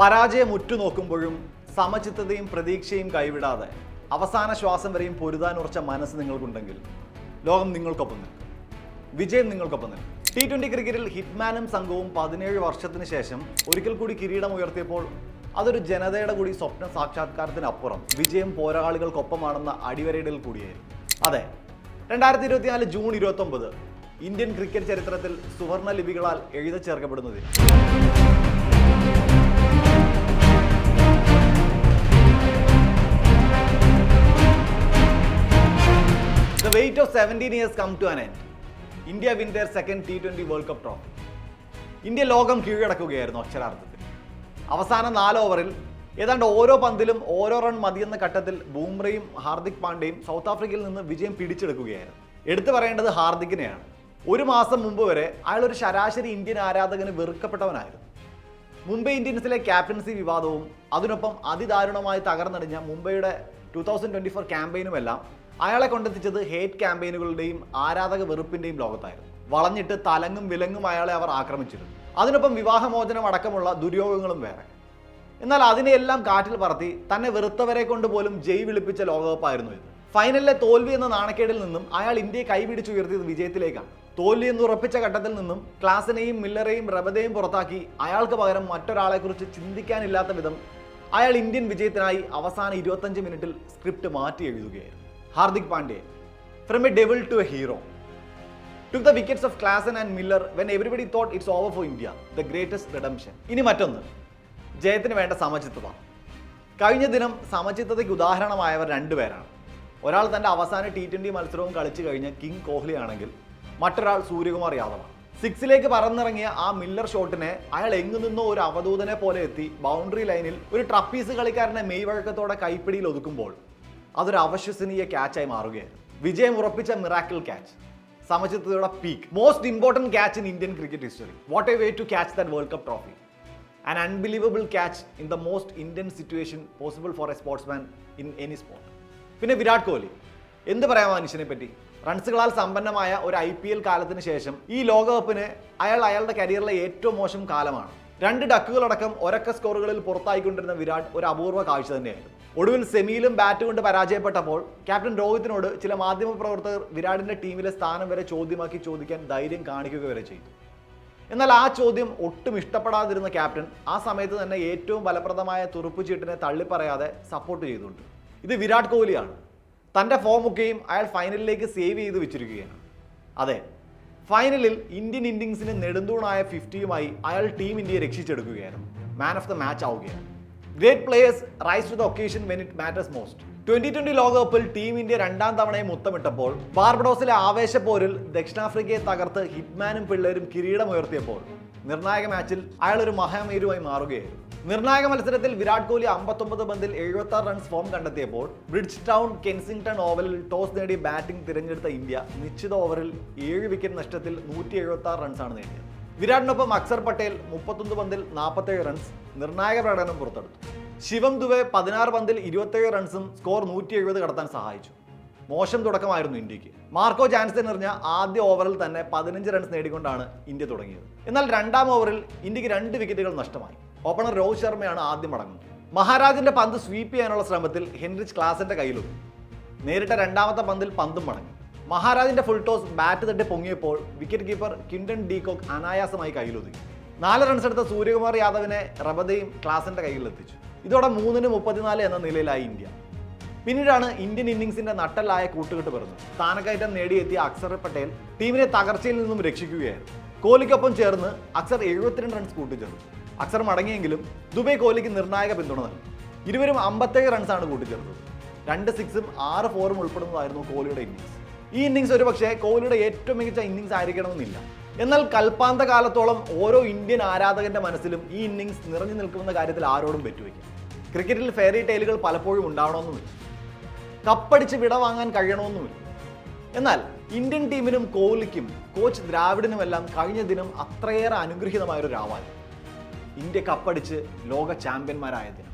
പരാജയം ഉറ്റുനോക്കുമ്പോഴും സമചിത്തതയും പ്രതീക്ഷയും കൈവിടാതെ അവസാന ശ്വാസം വരെയും പൊരുതാൻ ഉറച്ച മനസ്സ് നിങ്ങൾക്കുണ്ടെങ്കിൽ ലോകം നിങ്ങൾക്കൊപ്പം നിൽക്കും. വിജയം നിങ്ങൾക്കൊപ്പം നിൽക്കും. ടി ട്വന്റി ക്രിക്കറ്റിൽ ഹിറ്റ്മാനും സംഘവും പതിനേഴ് വർഷത്തിന് ശേഷം ഒരിക്കൽ കൂടി കിരീടം ഉയർത്തിയപ്പോൾ അതൊരു ജനതയുടെ കൂടി സ്വപ്ന സാക്ഷാത്കാരത്തിനപ്പുറം വിജയം പോരാളികൾക്കൊപ്പമാണെന്ന അടിവരയിടൽ കൂടിയായിരുന്നു. അതെ രണ്ടായിരത്തി ഇരുപത്തിനാല് ജൂൺ ഇരുപത്തി ഒമ്പത് ഇന്ത്യൻ ക്രിക്കറ്റ് ചരിത്രത്തിൽ സുവർണ ലിപികളാൽ എഴുതി ചേർക്കപ്പെടുന്നതിന് 17 years come to an end. India win the second T twenty world cup trophy India ലോകം കീഴടക്കുകയായിരുന്നു അക്ഷരാർത്ഥത്തിൽ. അവസാന നാല് ഓവറിൽ ഏതാണ്ട് ഓരോ പന്തിലും ഓരോ റൺ മതിയെന്ന ഘട്ടത്തിൽ ബൂംറയും ഹാർദിക് പാണ്ഡ്യയും സൗത്ത് ആഫ്രിക്കയിൽ നിന്ന് വിജയം പിടിച്ചെടുക്കുകയായിരുന്നു. എടുത്തു പറയേണ്ടത് ഹാർദിക്കിനെയാണ്. ഒരു മാസം മുമ്പ് വരെ അയാൾ ഒരു ശരാശരി ഇന്ത്യൻ ആരാധകന് വെറുക്കപ്പെട്ടവനായിരുന്നു. മുംബൈ ഇന്ത്യൻസിലെ ക്യാപ്റ്റൻസി വിവാദവും അതിനൊപ്പം അതിദാരുണമായി തകർന്നടിഞ്ഞ മുംബൈയുടെ ടൂ തൗസൻഡ് ട്വന്റി ഫോർ ക്യാമ്പയിനുമെല്ലാം അയാളെ കൊണ്ടെത്തിച്ചത് ഹേറ്റ് ക്യാമ്പയിനുകളുടെയും ആരാധക വെറുപ്പിന്റെയും ലോകത്തായിരുന്നു. വളഞ്ഞിട്ട് തലങ്ങും വിലങ്ങും അയാളെ അവർ ആക്രമിച്ചിരുന്നു. അതിനൊപ്പം വിവാഹമോചനം അടക്കമുള്ള ദുര്യോഗങ്ങളും വേറെ. എന്നാൽ അതിനെയെല്ലാം കാറ്റിൽ പറത്തി തന്നെ വെറുത്തവരെ കൊണ്ട് പോലും ജയ് വിളിപ്പിച്ച ലോകകപ്പായിരുന്നു ഇത്. ഫൈനലിലെ തോൽവി എന്ന നാണക്കേടിൽ നിന്നും അയാൾ ഇന്ത്യയെ കൈപിടിച്ചുയർത്തിയത് വിജയത്തിലേക്കാണ്. തോൽവി എന്ന് ഉറപ്പിച്ച ഘട്ടത്തിൽ നിന്നും ക്ലാസിനെയും മില്ലറെയും റബദയും പുറത്താക്കി അയാൾക്ക് പകരം മറ്റൊരാളെക്കുറിച്ച് ചിന്തിക്കാനില്ലാത്ത വിധം അയാൾ ഇന്ത്യൻ വിജയത്തിനായി അവസാന ഇരുപത്തഞ്ച് മിനിറ്റിൽ സ്ക്രിപ്റ്റ് മാറ്റി എഴുതുകയായിരുന്നു. Hardik Pandya from a devil to a hero took the wickets of Klassen and Miller when everybody thought it's over for India, the greatest redemption. ഇനി മറ്റൊന്ന്. ജയത്തിന് വേണ്ട സമചിത്തത. കഴിഞ്ഞ ദിനം സമചിത്തതയ്ക്ക് ഉദാഹരണമായവർ രണ്ടുപേരാണ്. ഒരാൾ തന്റെ അവസാന ടി ട്വന്റി മത്സരവും കളിച്ചു കഴിഞ്ഞ കിങ് കോഹ്ലി ആണെങ്കിൽ മറ്റൊരാൾ സൂര്യകുമാർ യാദവാണ് സിക്സിലേക്ക് പറന്നിറങ്ങിയ ആ മില്ലർ ഷോട്ടിനെ അയാൾ എങ്ങു നിന്നോ ഒരു അവധൂതനെ പോലെ എത്തി. ബൗണ്ടറി ലൈനിൽ ഒരു ട്രപ്പീസ് കളിക്കാരനെ മെയ്വഴക്കത്തോടെ കൈപ്പിടിയിൽ ഒതുക്കുമ്പോൾ അതൊരു അവശ്വസനീയ ക്യാച്ചായി മാറുകയായിരുന്നു. വിജയം ഉറപ്പിച്ച miracle catch സമചിത്തതയുടെ peak most important catch in Indian cricket history what a way to catch that world cup trophy an unbelievable catch in the most Indian situation possible for a sportsman in any sport പിന്നെ വിരാട് കോഹ്ലി. എന്ത് പറയാം മനുഷ്യനെ പറ്റി? റൺസുകളാൽ സമ്പന്നമായ ഒരു I P L കാലത്തിന് ശേഷം ഈ ലോകകപ്പിന് അയാൾ അയാളുടെ കരിയറിലെ ഏറ്റവും മോശം കാലമാണ്. രണ്ട് ഡക്കുകളടക്കം ഒരക്ക സ്കോറുകളിൽ പുറത്തായിക്കൊണ്ടിരുന്ന വിരാട് ഒരു അപൂർവ കാഴ്ച തന്നെയായിരുന്നു. ഒടുവിൽ സെമിയിലും ബാറ്റ് കൊണ്ട് പരാജയപ്പെട്ടപ്പോൾ ക്യാപ്റ്റൻ രോഹിത്തിനോട് ചില മാധ്യമപ്രവർത്തകർ വിരാടിന്റെ ടീമിലെ സ്ഥാനം വരെ ചോദ്യമാക്കി ചോദിക്കാൻ ധൈര്യം കാണിക്കുക വരെ ചെയ്തു. എന്നാൽ ആ ചോദ്യം ഒട്ടും ഇഷ്ടപ്പെടാതിരുന്ന ക്യാപ്റ്റൻ ആ സമയത്ത് തന്നെ ഏറ്റവും ഫലപ്രദമായ തുറുപ്പുചീട്ടിനെ തള്ളിപ്പറയാതെ സപ്പോർട്ട് ചെയ്തിട്ടുണ്ട് ഇത് വിരാട് കോഹ്ലിയാണ്. തന്റെ ഫോമൊക്കെയും അയാൾ ഫൈനലിലേക്ക് സേവ് ചെയ്ത് വെച്ചിരിക്കുകയാണ്. അതെ ഫൈനലിൽ ഇന്ത്യൻ ഇന്നിങ്സിന് നെടുന്തൂണായ ഫിഫ്റ്റിയുമായി അയാൾ ടീം ഇന്ത്യയെ രക്ഷിച്ചെടുക്കുകയായിരുന്നു. മാൻ ഓഫ് ദ മാച്ച് ആവുകയാണ്. Great players rise to the occasion when it matters most twenty twenty ലോകകപ്പിൽ ടീം ഇന്ത്യ രണ്ടാം തവണയും മുത്തമിട്ടപ്പോൾ ബാർബഡോസിലെ ആവേശപ്പോരിൽ ദക്ഷിണാഫ്രിക്കയെ തകർത്ത് ഹിറ്റ്മാനും പിള്ളേരും കിരീടമുയർത്തിയപ്പോൾ നിർണായക മാച്ചിൽ അയാൾ ഒരു മഹാമേരുമായി മാറുകയായിരുന്നു. നിർണായക മത്സരത്തിൽ വിരാട് കോഹ്ലി അമ്പത്തൊമ്പത് പന്തിൽ എഴുപത്തി ആറ് റൺസ് ഫോം കണ്ടെത്തിയപ്പോൾ ബ്രിഡ്ജ് ടൗൺ കെൻസിംഗ്ടൺ ഓവലിൽ ടോസ് നേടി ബാറ്റിംഗ് തിരഞ്ഞെടുത്ത ഇന്ത്യ നിശ്ചിത ഓവറിൽ ഏഴ് വിക്കറ്റ് നഷ്ടത്തിൽ നൂറ്റി എഴുപത്തി ആറ് റൺസാണ് നേടിയത്. വിരാടിനൊപ്പം അക്സർ പട്ടേൽ മുപ്പത്തൊന്ന് പന്തിൽ നാൽപ്പത്തേഴ് റൺസ് നിർണായക പ്രകടനം പുറത്തെടുത്തു. ശിവം ദുബെ പതിനാറ് പന്തിൽ ഇരുപത്തേഴ് റൺസും സ്കോർ നൂറ്റി എഴുപത് കടത്താൻ സഹായിച്ചു. മോശം തുടക്കമായിരുന്നു ഇന്ത്യയ്ക്ക്. മാർക്കോ ജാൻസൺ എറിഞ്ഞ ആദ്യ ഓവറിൽ തന്നെ പതിനഞ്ച് റൺസ് നേടിക്കൊണ്ടാണ് ഇന്ത്യ തുടങ്ങിയത്. എന്നാൽ രണ്ടാം ഓവറിൽ ഇന്ത്യയ്ക്ക് രണ്ട് വിക്കറ്റുകൾ നഷ്ടമായി. ഓപ്പണർ രോഹിത് ശർമ്മയാണ് ആദ്യം മടങ്ങുന്നത് മഹാരാജിന്റെ പന്ത് സ്വീപ്പ് ചെയ്യാനുള്ള ശ്രമത്തിൽ ഹെൻറിച്ച് ക്ലാസിന്റെ കയ്യിലൊന്നു നേരിട്ട രണ്ടാമത്തെ പന്തിൽ പന്തും മടങ്ങി. മഹാരാജിന്റെ ഫുൾ ടോസ് ബാറ്റ് തട്ടി പൊങ്ങിയപ്പോൾ wicket keeper Quinton de Kock അനായാസമായി കയ്യിലൊതുങ്ങി. നാല് റൺസ് എടുത്ത സൂര്യകുമാർ യാദവിനെ റബദയും ക്ലാസിന്റെ കയ്യിലെത്തിച്ചു. ഇതോടെ മൂന്നിന് മുപ്പത്തിനാല് എന്ന നിലയിലായി ഇന്ത്യ. പിന്നീടാണ് ഇന്ത്യൻ ഇന്നിംഗ്സിന്റെ നട്ടലായ കൂട്ടുകെട്ട് പറഞ്ഞു സ്ഥാനക്കയറ്റം നേടിയെത്തിയ അക്സർ പട്ടേൽ ടീമിനെ തകർച്ചയിൽ നിന്നും രക്ഷിക്കുകയായിരുന്നു. കോഹ്ലിക്കൊപ്പം ചേർന്ന് അക്സർ എഴുപത്തിരണ്ട് റൺസ് കൂട്ടിച്ചേർന്നു അക്സർ മടങ്ങിയെങ്കിലും ദുബൈ കോഹ്ലിക്ക് നിർണായക പിന്തുണ നൽകി. ഇരുവരും അമ്പത്തേഴ് റൺസാണ് കൂട്ടിച്ചേർത്തത്. രണ്ട് സിക്സും ആറ് ഫോറും ഉൾപ്പെടുന്നതായിരുന്നു കോഹ്ലിയുടെ ഇന്നിംഗ്സ് ഈ ഇന്നിംഗ്സ് ഒരുപക്ഷെ കോഹ്ലിയുടെ ഏറ്റവും മികച്ച ഇന്നിംഗ്സ് ആയിരിക്കണമെന്നില്ല. എന്നാൽ കൽപ്പാന്ത കാലത്തോളം ഓരോ ഇന്ത്യൻ ആരാധകന്റെ മനസ്സിലും ഈ ഇന്നിംഗ്സ് നിറഞ്ഞു നിൽക്കുന്ന കാര്യത്തിൽ ആരോടും പറ്റുവയ്ക്കും ക്രിക്കറ്റിൽ ഫെയറി ടൈലുകൾ പലപ്പോഴും ഉണ്ടാവണമെന്നുമില്ല. കപ്പടിച്ച് വിട വാങ്ങാൻ കഴിയണമെന്നുമില്ല. എന്നാൽ ഇന്ത്യൻ ടീമിനും കോഹ്ലിക്കും കോച്ച് ദ്രാവിഡിനുമെല്ലാം കഴിഞ്ഞ ദിനം അത്രയേറെ അനുഗ്രഹീതമായൊരു രാവാണ് ഇന്ത്യ കപ്പടിച്ച് ലോക ചാമ്പ്യന്മാരായ ദിനം